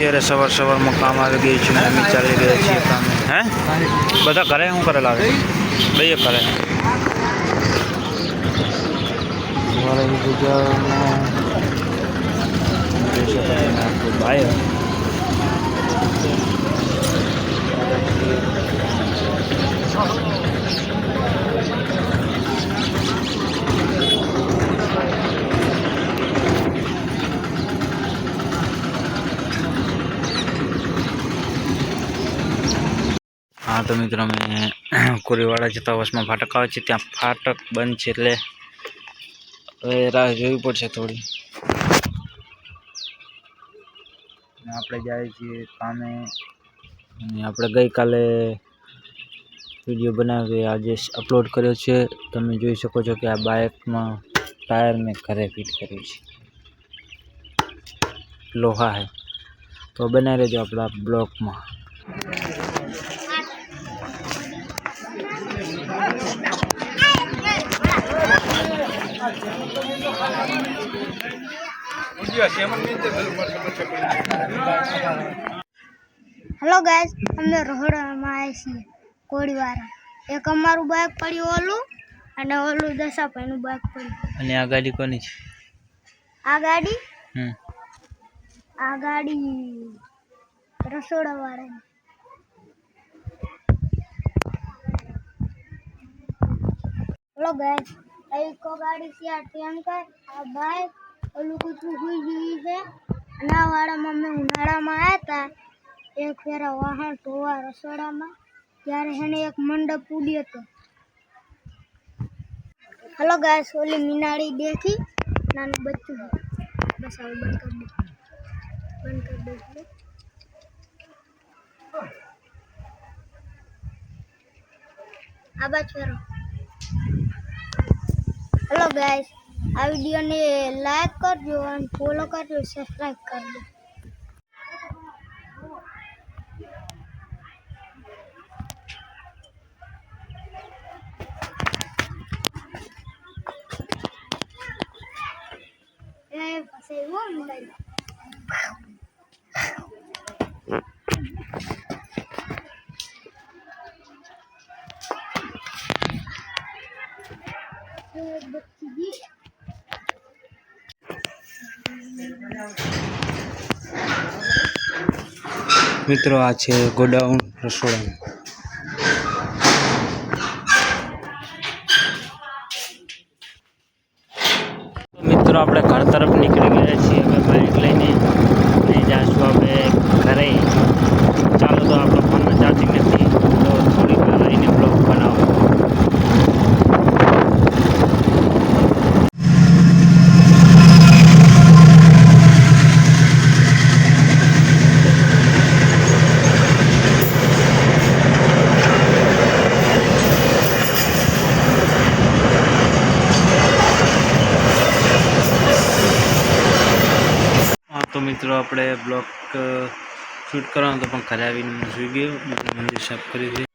અત્યારે સવાર સવારમાં કામ આવી ગયું છે અમે ચાલી ગયા છીએ કામ. હે? બધા ઘરે શું કરે લાગે? બે કરે સવારે ગુજરાતમાં જોઈ શકો તમે આપણું ભાઈ હા તો મિત્રો અમે કોરીવાડા જતા બસમાં ફાટક આવે છે, ત્યાં ફાટક બંધ છે એટલે હવે રાહ જોવી પડશે થોડી. આપણે જાય છીએ કામે. અને આપણે ગઈકાલે વીડિયો બનાવી આજે અપલોડ કર્યો છે. તમે જોઈ શકો છો કે આ બાઇકમાં ટાયર મેં ઘરે ફિટ કર્યું છે. લોહા હે. તો બનાવી રહેજો આપણા બ્લોકમાં. હેલો ગાઈસ અમે રોહડામાં આવ્યા છીએ કોળીવાળા એક અમારું બાઇક પડ્યું ઓલું અને ઓલું દશાભાઈનું બાઇક પડ્યું. અને આ ગાડી કોની છે? આ ગાડી? હમ. આ ગાડી રસોડાવાળાની. હેલો ગાઈસ આ ઇકો ગાડી છે આ ટેન્કર આ બાઇક ઓલું કૂતરું ભૂલ ગયું છે ના વાળામાં અમે ઉનાળામાં આવ્યા હતા એક ફેરા વાહન ધોવા રસોડામાં ત્યારે એને એક મંડપ ઉડ્યો હતો હલો ગાઈસ ઓલી મીનાળી દેખી. નાનું બચ્ચું. બસ હવે બંધ કરી દે બંધ કરી દે આ બાજુ હેલો ગાઈસ આ વિડીયોને લાઈક કરજો અને ફોલો કરજો સબસ્ક્રાઈબ કરજો. Thank પછી મિત્રો, આ છે ગોડાઉન રસોડા મિત્રો, આપણે ઘર તરફ નીકળી ગયા છીએ. હવે બાઇક લઈને. લઈ જાશું આપણે ઘરે ચાલો તો આપણો ફોનમાં ચાર્જિંગ નથી તો થોડી વાર રહીને બ્લોગ બનાવો હા મિત્રો આપણે બ્લોક શૂટ કરવાનો તો પણ ઘરે આવીને હું ગયો મંદિર સાફ કરી છે